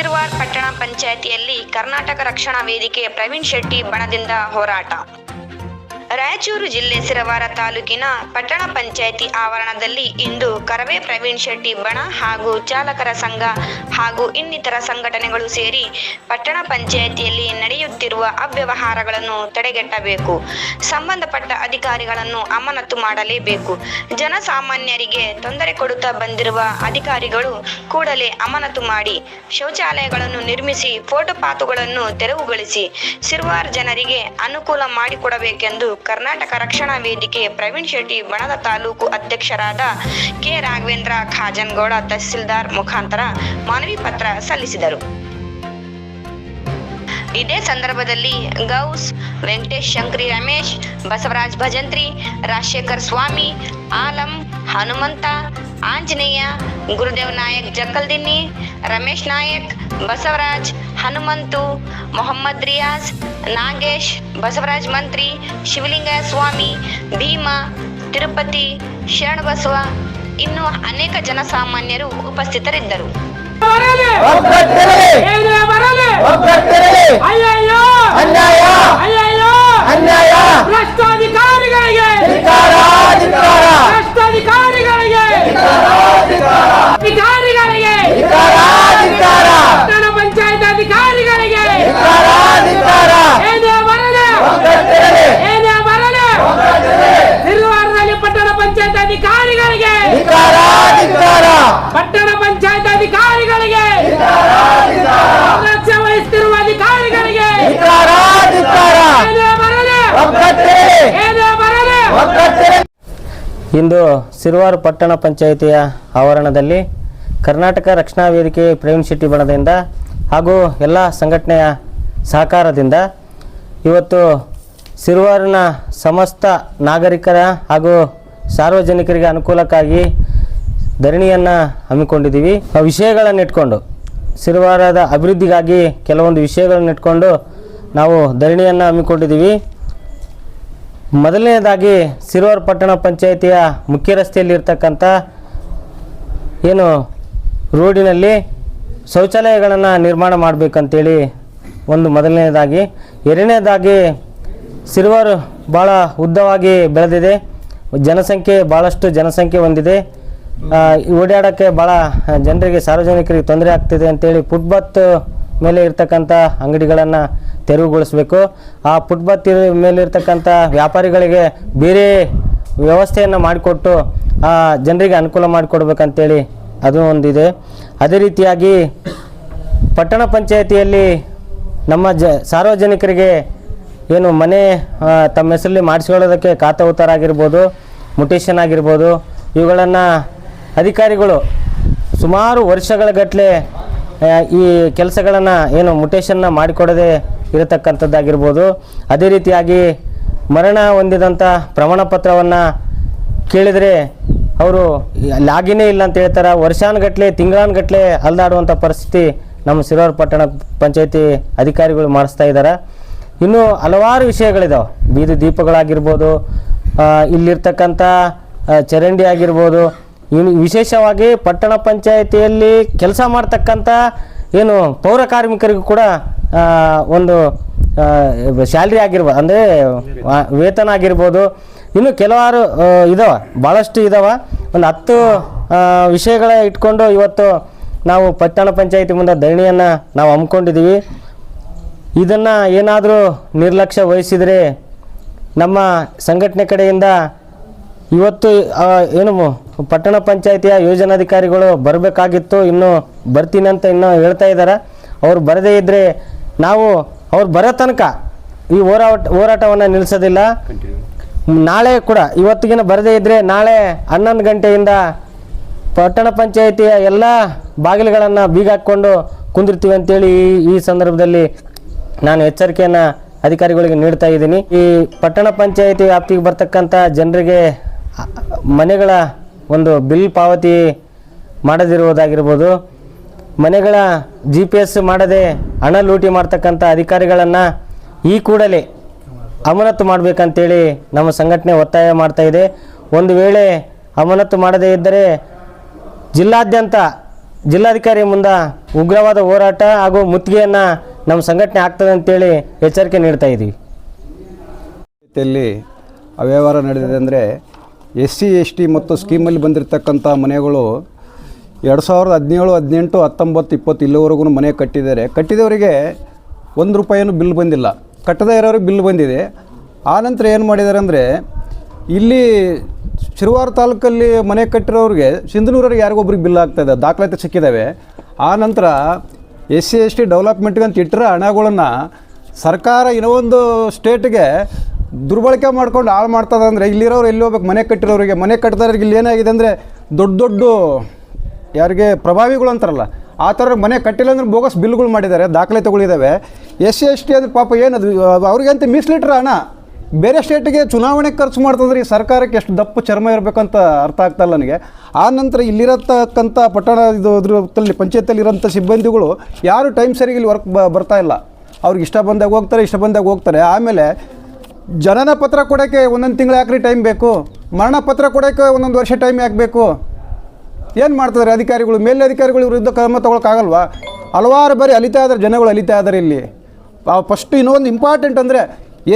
ಶಿರ್ವಾರ್ ಪಟ್ಟಣ ಪಂಚಾಯಿತಿಯಲ್ಲಿ ಕರ್ನಾಟಕ ರಕ್ಷಣಾ ವೇದಿಕೆ ಪ್ರವೀಣ್ ಶೆಟ್ಟಿ ಬಣದಿಂದ ಹೋರಾಟ. ರಾಯಚೂರು ಜಿಲ್ಲೆ ಸಿರವಾರ ತಾಲೂಕಿನ ಪಟ್ಟಣ ಪಂಚಾಯಿತಿ ಆವರಣದಲ್ಲಿ ಇಂದು ಕರವೇ ಪ್ರವೀಣ್ ಶೆಟ್ಟಿ ಬಣ ಹಾಗೂ ಚಾಲಕರ ಸಂಘ ಹಾಗೂ ಇನ್ನಿತರ ಸಂಘಟನೆಗಳು ಸೇರಿ ಪಟ್ಟಣ ಪಂಚಾಯಿತಿಯಲ್ಲಿ ನಡೆಯುತ್ತಿರುವ ಅವ್ಯವಹಾರಗಳನ್ನು ತಡೆಗಟ್ಟಬೇಕು. ಸಂಬಂಧಪಟ್ಟ ಅಧಿಕಾರಿಗಳನ್ನು ಅಮಾನತು ಮಾಡಲೇಬೇಕು. ಜನಸಾಮಾನ್ಯರಿಗೆ ತೊಂದರೆ ಕೊಡುತ್ತಾ ಬಂದಿರುವ ಅಧಿಕಾರಿಗಳು ಕೂಡಲೇ ಅಮಾನತು ಮಾಡಿ ಶೌಚಾಲಯಗಳನ್ನು ನಿರ್ಮಿಸಿ ಫೋಟೋಪಾತುಗಳನ್ನು ತೆರವುಗೊಳಿಸಿ, ಸಿರ್ವಾರ್ ಜನರಿಗೆ ಅನುಕೂಲ ಮಾಡಿಕೊಡಬೇಕೆಂದು ಕರ್ನಾಟಕ ರಕ್ಷಣಾ ವೇದಿಕೆ ಪ್ರವೀಣ್ ಶೆಟ್ಟಿ ಬಣದ ತಾಲೂಕು ಅಧ್ಯಕ್ಷರಾದ ಕೆ. ರಾಘವೇಂದ್ರ ಖಾಜನ್ಗೌಡ ತಹಸೀಲ್ದಾರ್ ಮುಖಾಂತರ ಮನವಿ ಪತ್ರ ಸಲ್ಲಿಸಿದರು. ಇದೇ ಸಂದರ್ಭದಲ್ಲಿ ಗೌಸ್, ವೆಂಕಟೇಶ್ ಶಂಕ್ರಿ ರಮೇಶ್, ಬಸವರಾಜ್ ಭಜಂತ್ರಿ, ರಾಜಶೇಖರ್ ಸ್ವಾಮಿ, ಆಲಂ ಹನುಮಂತ ಆಂಜನೇಯ ಗುರುದೇವ್ ನಾಯಕ್ ಜಕ್ಕಲ್ದಿನ್ನಿ ರಮೇಶ್ ನಾಯಕ್ ಬಸವರಾಜ್ ಹನುಮಂತು ಮೊಹಮ್ಮದ್ ರಿಯಾಜ್ ನಾಗೇಶ್ ಬಸವರಾಜ್ ಮಂತ್ರಿ ಶಿವಲಿಂಗ ಸ್ವಾಮಿ ಭೀಮಾ ತಿರುಪತಿ ಶರಣ ಬಸವ ಇನ್ನು ಅನೇಕ ಜನಸಾಮಾನ್ಯರು ಉಪಸ್ಥಿತರಿದ್ದರು. ಅನ್ಯಾಯ ಅಯ್ಯಯ್ಯೋ ಅನ್ಯಾಯ ಭ್ರಷ್ಟಾಧಿಕಾರಿಗಳಿಗೆ ಧಿಕ್ಕಾರ ಧಿಕ್ಕಾರ ಭ್ರಷ್ಟಾಧಿಕಾರಿಗಳಿಗೆ ಅಧಿಕಾರಿಗಳಿಗೆ ಧಿಕ್ಕಾರ ಧಿಕ್ಕಾರ ಪಟ್ಟಣ ಪಂಚಾಯತ್ ಅಧಿಕಾರಿಗಳಿಗೆ ಧಿಕ್ಕಾರ ಧಿಕ್ಕಾರ ಏನೇ ಬರಲಿ ಒಗ್ಗಟ್ಟಿರಲಿ ಏನೇ ಬರಲಿ ಸಿರುವಾರದಲ್ಲಿ ಪಟ್ಟಣ ಪಂಚಾಯತ್ ಅಧಿಕಾರಿಗಳಿಗೆ ಧಿಕ್ಕಾರ ಧಿಕ್ಕಾರ ಪಟ್ಟಣ ಪಂಚಾಯತ್ ಅಧಿಕಾರಿಗಳಿಗೆ ರಕ್ಷೆ ವಹಿಸುತ್ತಿರುವ ಅಧಿಕಾರಿಗಳಿಗೆ ಧಿಕ್ಕಾರ ಧಿಕ್ಕಾರ ಏನೇ ಬರಲಿ ಒಗ್ಗಟ್ಟಿರಲಿ ಏನೇ ಬರಲಿ ಒಗ್ಗಟ್ಟಿರಲಿ ಇಂದು ಸಿರುವಾರು ಪಟ್ಟಣ ಪಂಚಾಯಿತಿಯ ಆವರಣದಲ್ಲಿ ಕರ್ನಾಟಕ ರಕ್ಷಣಾ ವೇದಿಕೆ ಪ್ರೇಮ್ ಶೆಟ್ಟಿ ಬಣದಿಂದ ಹಾಗೂ ಎಲ್ಲ ಸಂಘಟನೆಯ ಸಹಕಾರದಿಂದ ಇವತ್ತು ಸಿರುವಾರಿನ ಸಮಸ್ತ ನಾಗರಿಕರ ಹಾಗೂ ಸಾರ್ವಜನಿಕರಿಗೆ ಅನುಕೂಲಕ್ಕಾಗಿ ಧರಣಿಯನ್ನು ಹಮ್ಮಿಕೊಂಡಿದ್ದೀವಿ. ಆ ವಿಷಯಗಳನ್ನು ಇಟ್ಕೊಂಡು, ಸಿರುವಾರದ ಅಭಿವೃದ್ಧಿಗಾಗಿ ಕೆಲವೊಂದು ವಿಷಯಗಳನ್ನು ಇಟ್ಕೊಂಡು ನಾವು ಧರಣಿಯನ್ನು ಹಮ್ಮಿಕೊಂಡಿದ್ದೀವಿ. ಮೊದಲನೇದಾಗಿ ಸಿರುವಾರ್ ಪಟ್ಟಣ ಪಂಚಾಯಿತಿಯ ಮುಖ್ಯ ರಸ್ತೆಯಲ್ಲಿರ್ತಕ್ಕಂಥ ಏನು ರೋಡಿನಲ್ಲಿ ಶೌಚಾಲಯಗಳನ್ನು ನಿರ್ಮಾಣ ಮಾಡಬೇಕಂತೇಳಿ ಒಂದು ಮೊದಲನೇದಾಗಿ. ಎರಡನೇದಾಗಿ ಸಿರುವಾರ್ ಭಾಳ ಉದ್ದವಾಗಿ ಬೆಳೆದಿದೆ. ಜನಸಂಖ್ಯೆ ಭಾಳಷ್ಟು ಜನಸಂಖ್ಯೆ ಹೊಂದಿದೆ. ಓಡಾಡೋಕ್ಕೆ ಭಾಳ ಜನರಿಗೆ ಸಾರ್ವಜನಿಕರಿಗೆ ತೊಂದರೆ ಆಗ್ತಿದೆ ಅಂತೇಳಿ ಫುಟ್ಬಾತ್ ಮೇಲೆ ಇರ್ತಕ್ಕಂಥ ಅಂಗಡಿಗಳನ್ನು ತೆರವುಗೊಳಿಸಬೇಕು. ಆ ಫುಟ್ಬಾತ್ ಮೇಲಿರ್ತಕ್ಕಂಥ ವ್ಯಾಪಾರಿಗಳಿಗೆ ಬೇರೆ ವ್ಯವಸ್ಥೆಯನ್ನು ಮಾಡಿಕೊಟ್ಟು, ಆ ಜನರಿಗೆ ಅನುಕೂಲ ಮಾಡಿಕೊಡ್ಬೇಕಂತೇಳಿ ಅದು ಒಂದಿದೆ. ಅದೇ ರೀತಿಯಾಗಿ ಪಟ್ಟಣ ಪಂಚಾಯಿತಿಯಲ್ಲಿ ನಮ್ಮ ಜ, ಸಾರ್ವಜನಿಕರಿಗೆ ಏನು ಮನೆ ತಮ್ಮ ಹೆಸರಲ್ಲಿ ಮಾಡಿಸ್ಕೊಳ್ಳೋದಕ್ಕೆ ಖಾತಾ ಉತ್ತರ ಆಗಿರ್ಬೋದು ಮುಟೇಶನ್ ಆಗಿರ್ಬೋದು ಇವುಗಳನ್ನು ಅಧಿಕಾರಿಗಳು ಸುಮಾರು ವರ್ಷಗಳ ಗಟ್ಟಲೆ ಈ ಕೆಲಸಗಳನ್ನು ಏನು ಮುಟೇಶನ್ನ ಮಾಡಿಕೊಡದೆ ಇರತಕ್ಕಂಥದ್ದಾಗಿರ್ಬೋದು. ಅದೇ ರೀತಿಯಾಗಿ ಮರಣ ಹೊಂದಿದಂಥ ಪ್ರಮಾಣ ಪತ್ರವನ್ನು ಕೇಳಿದರೆ ಅವರು ಲಾಗಿನೇ ಇಲ್ಲ ಅಂತ ಹೇಳ್ತಾರೆ? ವರ್ಷಾನುಗಟ್ಲೆ, ತಿಂಗಳಾನುಗಟ್ಲೆ ಅಲ್ದಾಡುವಂಥ ಪರಿಸ್ಥಿತಿ ನಮ್ಮ ಸಿರೋರ್ ಪಟ್ಟಣ ಪಂಚಾಯತಿ ಅಧಿಕಾರಿಗಳು ಮಾಡಿಸ್ತಾ ಇದ್ದಾರೆ ಇನ್ನೂ ಹಲವಾರು ವಿಷಯಗಳಿದಾವೆ. ಬೀದಿ ದೀಪಗಳಾಗಿರ್ಬೋದು ಇಲ್ಲಿರ್ತಕ್ಕಂಥ ಚರಂಡಿ ಆಗಿರ್ಬೋದು, ಇನ್ನು ವಿಶೇಷವಾಗಿ ಪಟ್ಟಣ ಪಂಚಾಯತಿಯಲ್ಲಿ ಕೆಲಸ ಮಾಡ್ತಕ್ಕಂಥ ಏನು ಪೌರ ಕಾರ್ಮಿಕರಿಗೂ ಕೂಡ ಒಂದು ಸ್ಯಾಲ್ರಿ ಆಗಿರ್ಬೋದು ಅಂದರೆ ವೇತನ ಆಗಿರ್ಬೋದು. ಇನ್ನು ಕೆಲವಾರು ಇದಾವೆ ಭಾಳಷ್ಟು ಇದಾವೆ. ಒಂದು ಹತ್ತು ವಿಷಯಗಳ ಇಟ್ಕೊಂಡು ಇವತ್ತು ನಾವು ಪಟ್ಟಣ ಪಂಚಾಯತಿ ಮುಂದೆ ಧರಣಿಯನ್ನು ನಾವು ಹಮ್ಮಿಕೊಂಡಿದ್ದೀವಿ. ಇದನ್ನು ಏನಾದರೂ ನಿರ್ಲಕ್ಷ್ಯ ವಹಿಸಿದರೆ ನಮ್ಮ ಸಂಘಟನೆ ಕಡೆಯಿಂದ ಇವತ್ತು ಏನು ಪಟ್ಟಣ ಪಂಚಾಯತಿಯ ಯೋಜನಾಧಿಕಾರಿಗಳು ಬರಬೇಕಾಗಿತ್ತು. ಇನ್ನೂ ಬರ್ತೀನಿ ಅಂತ ಇನ್ನೂ ಹೇಳ್ತಾ ಇದ್ದಾರೆ ಅವ್ರು ಬರದೇ ಇದ್ದರೆ ನಾವು ಅವ್ರು ಬರೋ ತನಕ ಈ ಹೋರಾಟ ಹೋರಾಟವನ್ನು ನಿಲ್ಲಿಸೋದಿಲ್ಲ ನಾಳೆ ಕೂಡ ಇವತ್ತಿಗಿನ ಬರದೇ ಇದ್ದರೆ ನಾಳೆ ಹನ್ನೊಂದು ಗಂಟೆಯಿಂದ ಪಟ್ಟಣ ಪಂಚಾಯಿತಿಯ ಎಲ್ಲ ಬಾಗಿಲುಗಳನ್ನು ಬೀಗ ಹಾಕ್ಕೊಂಡು ಕುಂದಿರ್ತೀವಿ ಅಂತೇಳಿ ಈ ಈ ಸಂದರ್ಭದಲ್ಲಿ ನಾನು ಎಚ್ಚರಿಕೆಯನ್ನು ಅಧಿಕಾರಿಗಳಿಗೆ ನೀಡ್ತಾ ಇದ್ದೀನಿ. ಈ ಪಟ್ಟಣ ಪಂಚಾಯಿತಿ ವ್ಯಾಪ್ತಿಗೆ ಬರ್ತಕ್ಕಂಥ ಜನರಿಗೆ ಮನೆಗಳ ಒಂದು ಬಿಲ್ ಪಾವತಿ ಮಾಡದಿರುವುದಾಗಿರ್ಬೋದು. ಮನೆಗಳ ಜಿ ಪಿ ಎಸ್ ಮಾಡದೆ ಹಣ ಲೂಟಿ ಮಾಡ್ತಕ್ಕಂಥ ಅಧಿಕಾರಿಗಳನ್ನು ಈ ಕೂಡಲೇ ಅಮಾನತು ಮಾಡಬೇಕಂತೇಳಿ ನಮ್ಮ ಸಂಘಟನೆ ಒತ್ತಾಯ ಮಾಡ್ತಾ ಇದೆ. ಒಂದು ವೇಳೆ ಅಮಾನತು ಮಾಡದೇ ಇದ್ದರೆ ಜಿಲ್ಲಾದ್ಯಂತ ಜಿಲ್ಲಾಧಿಕಾರಿ ಮುಂದೆ ಉಗ್ರವಾದ ಹೋರಾಟ ಹಾಗೂ ಮುತ್ತಿಗೆಯನ್ನು ನಮ್ಮ ಸಂಘಟನೆ ಆಗ್ತದೆ ಅಂತೇಳಿ ಎಚ್ಚರಿಕೆ ನೀಡ್ತಾ ಇದ್ದೀವಿ ಅವ್ಯವಹಾರ ನಡೆದಿದೆ ಅಂದರೆ ಎಸ್ ಸಿ ಎಸ್ ಟಿ ಮತ್ತು ಸ್ಕೀಮಲ್ಲಿ ಬಂದಿರತಕ್ಕಂಥ ಮನೆಗಳು ಎರಡು ಸಾವಿರದ ಹದಿನೇಳು, ಹದಿನೆಂಟು, ಹತ್ತೊಂಬತ್ತು, ಇಪ್ಪತ್ತು ಇಲ್ಲಿವರೆಗೂ ಮನೆ ಕಟ್ಟಿದ್ದಾರೆ. ಕಟ್ಟಿದವರಿಗೆ ಒಂದು ರೂಪಾಯಿನೂ ಬಿಲ್ ಬಂದಿಲ್ಲ. ಕಟ್ಟದೇ ಇರೋರಿಗೆ ಬಿಲ್ ಬಂದಿದೆ. ಆನಂತರ ಏನು ಮಾಡಿದ್ದಾರೆ ಅಂದರೆ, ಇಲ್ಲಿ ಶಿರುವಾರ ತಾಲೂಕಲ್ಲಿ ಮನೆ ಕಟ್ಟಿರೋರಿಗೆ ಸಿಂಧನೂರವ್ರಿಗೆ ಯಾರಿಗೊಬ್ರಿಗೆ ಬಿಲ್ ಆಗ್ತಾಯಿದೆ ದಾಖಲಾತಿ ಸಿಕ್ಕಿದ್ದಾವೆ ಆ ನಂತರ ಎಸ್ ಸಿ ಎಸ್ ಟಿ ಡೆವಲಪ್ಮೆಂಟ್ಗೆ ಅಂತ ಇಟ್ಟರೆ ಹಣಗಳನ್ನು ಸರ್ಕಾರ ಇನ್ನೊಂದು ಸ್ಟೇಟ್ಗೆ ದುರ್ಬಳಕೆ ಮಾಡ್ಕೊಂಡು ಹಾಳು ಮಾಡ್ತದೆ ಅಂದರೆ ಇಲ್ಲಿರೋರು ಎಲ್ಲಿ ಹೋಗ್ಬೇಕು? ಮನೆ ಕಟ್ಟಿರೋರಿಗೆ. ಮನೆ ಕಟ್ಟಿದವ್ರಿಗೆ ಇಲ್ಲಿ ಏನಾಗಿದೆ ಅಂದರೆ ದೊಡ್ಡ ದೊಡ್ಡ ಯಾರಿಗೆ ಪ್ರಭಾವಿಗಳು ಅಂತಾರಲ್ಲ, ಆ ಥರ ಮನೆ ಕಟ್ಟಿಲ್ಲ ಅಂದ್ರೆ ಬೋಗಸ್ ಬಿಲ್ಗಳು ಮಾಡಿದ್ದಾರೆ ದಾಖಲಾತಿಗಳಿದ್ದಾವೆ ಎಸ್ ಸಿ, ಎಸ್ ಟಿ ಅಂದ್ರೆ ಪಾಪ ಏನದು ಅವ್ರಿಗೆ ಅಂತ ಮೀಸಲಿಟ್ರ ಹಣ. ಬೇರೆ ಸ್ಟೇಟಿಗೆ ಚುನಾವಣೆ ಖರ್ಚು ಮಾಡ್ತಂದ್ರೆ ಈ ಸರ್ಕಾರಕ್ಕೆ ಎಷ್ಟು ದಪ್ಪು ಚರ್ಮ ಇರಬೇಕಂತ ಅರ್ಥ ಆಗ್ತಾ ಇಲ್ಲ ನನಗೆ. ಆ ನಂತರ ಇಲ್ಲಿರತಕ್ಕಂಥ ಪಟ್ಟಣ ಇದು ಇದ್ರಲ್ಲಿ ಪಂಚಾಯತಲ್ಲಿ ಇರೋಂಥ ಸಿಬ್ಬಂದಿಗಳು ಯಾರು ಟೈಮ್ ಸರಿಗೆ ಇಲ್ಲಿ ವರ್ಕ್ ಬರ್ತಾ ಇಲ್ಲ. ಅವ್ರಿಗೆ ಇಷ್ಟ ಬಂದಾಗ ಹೋಗ್ತಾರೆ, ಇಷ್ಟ ಬಂದಾಗ ಹೋಗ್ತಾರೆ. ಆಮೇಲೆ ಜನನ ಪತ್ರ ಕೊಡೋಕ್ಕೆ ಒಂದೊಂದು ತಿಂಗಳು ಯಾಕ್ರಿ ಟೈಮ್ ಬೇಕು? ಮರಣ ಪತ್ರ ಕೊಡೋಕ್ಕೆ ಒಂದೊಂದು ವರ್ಷ ಟೈಮ್ ಯಾಕೆ ಬೇಕು ಏನು ಮಾಡ್ತಿದ್ದಾರೆ ಅಧಿಕಾರಿಗಳು? ಮೇಲಧಿಕಾರಿಗಳು ವಿರುದ್ಧ ಕ್ರಮ ತೊಗೊಳಕ್ಕಾಗಲ್ವಾ? ಹಲವಾರು ಬಾರಿ ಅಲಿತಾ ಇದ್ದಾರೆ ಜನಗಳು ಅಲಿತಾ ಇದ್ದಾರೆ ಇಲ್ಲಿ. ಫಸ್ಟ್ ಇನ್ನೊಂದು ಇಂಪಾರ್ಟೆಂಟ್ ಅಂದರೆ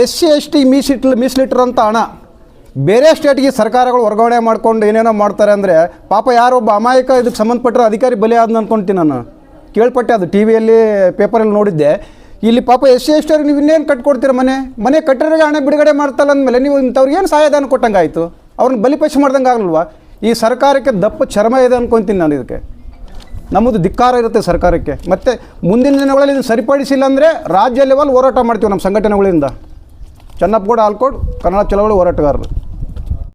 ಎಸ್ ಸಿ, ಎಸ್ ಟಿ ಮೀಸಿಟ್ ಮೀಸಲಿಟ್ಟಿರೋಂಥ ಹಣ. ಬೇರೆ ಸ್ಟೇಟ್ಗೆ ಸರ್ಕಾರಗಳು ವರ್ಗಾವಣೆ ಮಾಡ್ಕೊಂಡು ಏನೇನೋ ಮಾಡ್ತಾರೆ ಅಂದರೆ ಪಾಪ ಯಾರೊಬ್ಬ ಅಮಾಯಕ ಇದಕ್ಕೆ ಸಂಬಂಧಪಟ್ಟರೆ ಅಧಿಕಾರಿ ಬಲಿ ಆದ್ನ ಅಂದ್ಕೊಂತೀನಿ ನಾನು. ಕೇಳ್ಪಟ್ಟೆ ಅದು, ಟಿ ವಿಯಲ್ಲಿ ಪೇಪರಲ್ಲಿ ನೋಡಿದ್ದೆ. ಇಲ್ಲಿ ಪಾಪ ಎಸ್ ಸಿ, ಎಸ್ ಟಿ ನೀವು ಇನ್ನೇನು ಕಟ್ಕೊಡ್ತೀರ ಮನೆ? ಮನೆ ಕಟ್ಟಿರೋ ಹಣ ಬಿಡುಗಡೆ ಮಾಡ್ತಲ್ಲ ಅಂದಮೇಲೆ ನೀವು ಇಂಥವ್ರಿಗೆ ಏನು ಸಹಾಯದಾನ ಕೊಟ್ಟಂಗೆ ಆಯಿತು ಅವ್ರನ್ನ ಬಲಿಪಶು ಮಾಡ್ದಂಗೆ ಆಗಲ್ವಾ ಈ ಸರ್ಕಾರಕ್ಕೆ ದಪ್ಪ ಚರ್ಮ ಇದೆ ಅನ್ಕೊತೀನಿ ನಾನು ಇದಕ್ಕೆ. ನಮ್ಮದು ಧಿಕ್ಕಾರ ಇರುತ್ತೆ ಸರ್ಕಾರಕ್ಕೆ. ಮತ್ತು ಮುಂದಿನ ದಿನಗಳಲ್ಲಿ ಇದನ್ನು ಸರಿಪಡಿಸಿಲ್ಲ ಅಂದರೆ ರಾಜ್ಯ ಲೆವೆಲ್ ಹೋರಾಟ ಮಾಡ್ತೀವಿ ನಮ್ಮ ಸಂಘಟನೆಗಳಿಂದ. ಚನ್ನಪ್ಪಗೌಡ ಆಲ್ಕೋಡ್ ಕನ್ನಡ ಚಳವಳಿ ಹೋರಾಟಗಾರರು.